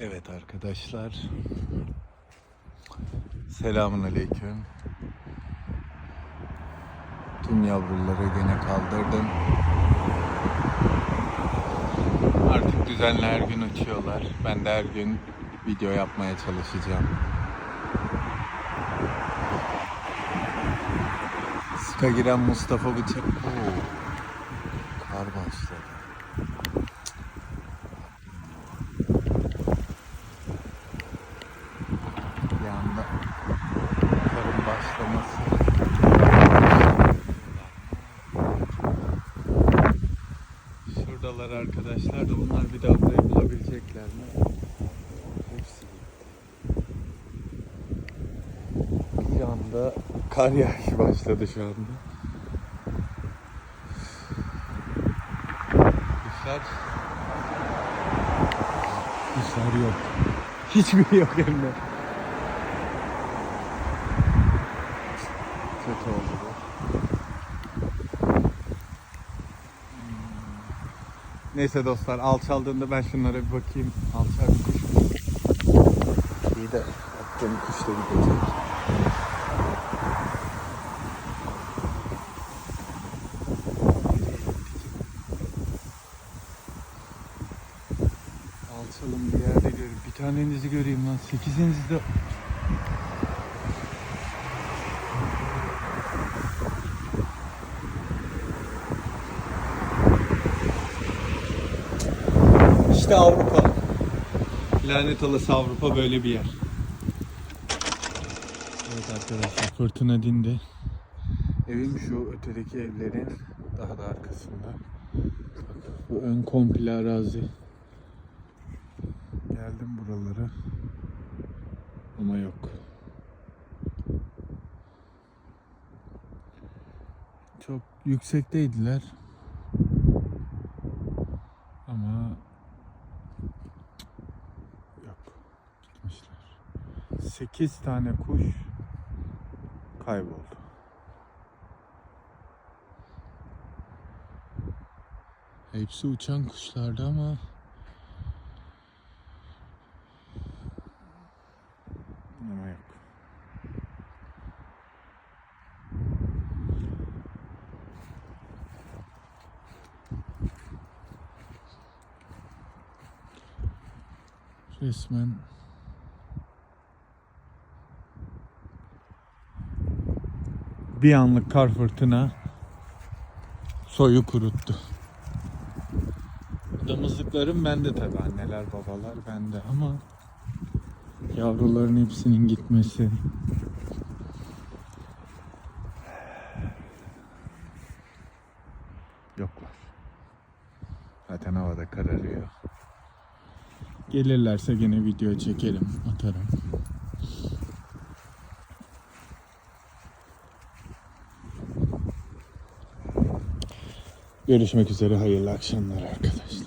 Evet arkadaşlar. Selamun aleyküm. Tüm yavruları gene kaldırdım. Artık düzenli her gün uçuyorlar. Ben de her gün video yapmaya çalışacağım. Sıka giren Mustafa Bıçak. Oo, kar başladı. Bir anda karın başlaması. Şuradalar arkadaşlar da bunlar bir daha burayı bulabilecekler mi? Hepsi gitti. Bir anda kar yağışı başladı şu anda. Kuşlar Kuşlar yok. Hiçbiri yok hem de. Kötü oldu bu. Neyse dostlar alçaldığında ben şunlara bir bakayım. Alçal bir kuş? İyi de attığım kuş da gidecek. Alçalım bir yerde göreyim. Bir tanenizi göreyim lan. Sekizinizi İşte Avrupa. Lanet olası Avrupa böyle bir yer. Evet arkadaşlar fırtına dindi. Evim şu ötedeki evlerin daha da arkasında. Bu ön komple arazi. Geldim buralara. Ama yok. Çok yüksekteydiler. Ama yok. Gitmişler. 8 tane kuş kayboldu. Hepsi uçan kuşlardı ama ama yok. Resmen bir anlık kar fırtına soyu kuruttu. Damızlıklarım bende tabi anneler babalar bende ama yavruların hepsinin gitmesi yoklar. Zaten havada kararıyor. Gelirlerse gene video çekerim, atarım. Görüşmek üzere, hayırlı akşamlar arkadaşlar.